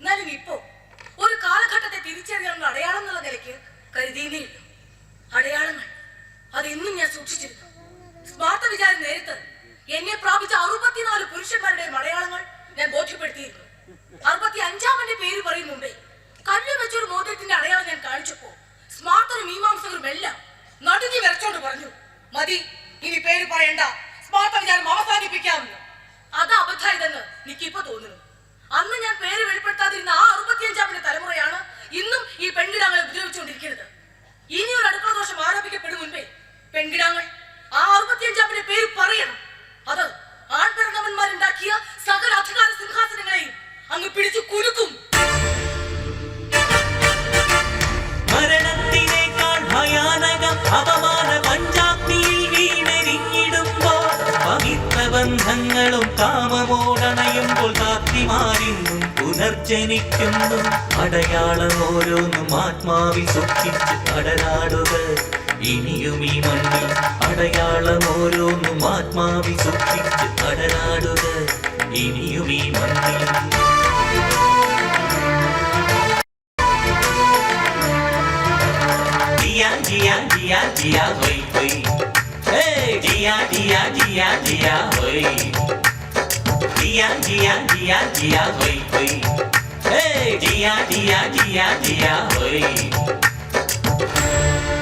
എന്നാലും ഇപ്പോ ഒരു കാലഘട്ടത്തെ തിരിച്ചറിയാനുള്ള അടയാളം എന്നുള്ള നിലയ്ക്ക് കരുതിയേ ഇല്ല അടയാളങ്ങൾ. അതെന്നും ഞാൻ സൂക്ഷിച്ചിരുന്നു. സ്മാർത്ഥ വിചാരം നേരത്ത് എന്നെ പ്രാപിച്ച അറുപത്തിനാല് പുരുഷന്മാരുടെയും അടയാളങ്ങൾ ഞാൻ ബോധ്യപ്പെടുത്തിയിരുന്നു. അറുപത്തി അഞ്ചാമന്റെ പേര് പറയും മുമ്പേ കല്ല് വെച്ചൊരു മോതിരത്തിന്റെ അടയാളം ഞാൻ കാണിച്ചപ്പോ സ്മാർത്തനും മീമാംസകരും എല്ലാം നടുങ്ങി വരച്ചോണ്ട് പറഞ്ഞു മതി ഇനി പേര് പറയണ്ട. സ്മാർത്ത വിചാരം അവസാനിപ്പിക്കാമെന്ന്. എനിക്കിപ്പോ തോന്നുന്നു. അന്ന് ഞാൻ പേര് വെളിപ്പെടുത്താതിരുന്ന ആ അറുപത്തിയഞ്ചാമിന്റെ തലമുറയാണ് ഇന്നും ഈ പെൺകിടാങ്ങളെ ഉപദ്രവിച്ചുകൊണ്ടിരിക്കുന്നത്. ഇനി ഒരു അടുക്കള ദോഷം ആരോപിക്കപ്പെടും മുൻപേ പെൺകിടാങ്ങൾ ആ അറുപത്തിയഞ്ചാമിന്റെ പേര് പറയണം. അത് ആൺഭരണവന്മാരുണ്ടാക്കിയ സകല അധികാര സിംഹാസനങ്ങളെയും അങ്ങ് പിടിച്ചു കുലുക്കും. ബന്ധങ്ങളും കാമമോടണയുമ്പോൾ താത്തിമാരിന്നും പുനർജനിക്കുന്നു. അടയാളം ഓരോന്നും ആത്മാവിൽ സൂക്ഷിച്ച് കടലാടുക. ഇനിയും ഈ മണ്ണിൽ അടയാളം ഓരോന്നും ആത്മാവിൽ സൂക്ഷിച്ച് കടലാടുക. ഇനിയും ഈ മണ്ണിൽ Dia dia dia dia hoi hoi. Hey, dia dia dia dia hoy. Hey, dia dia dia dia dia hoy.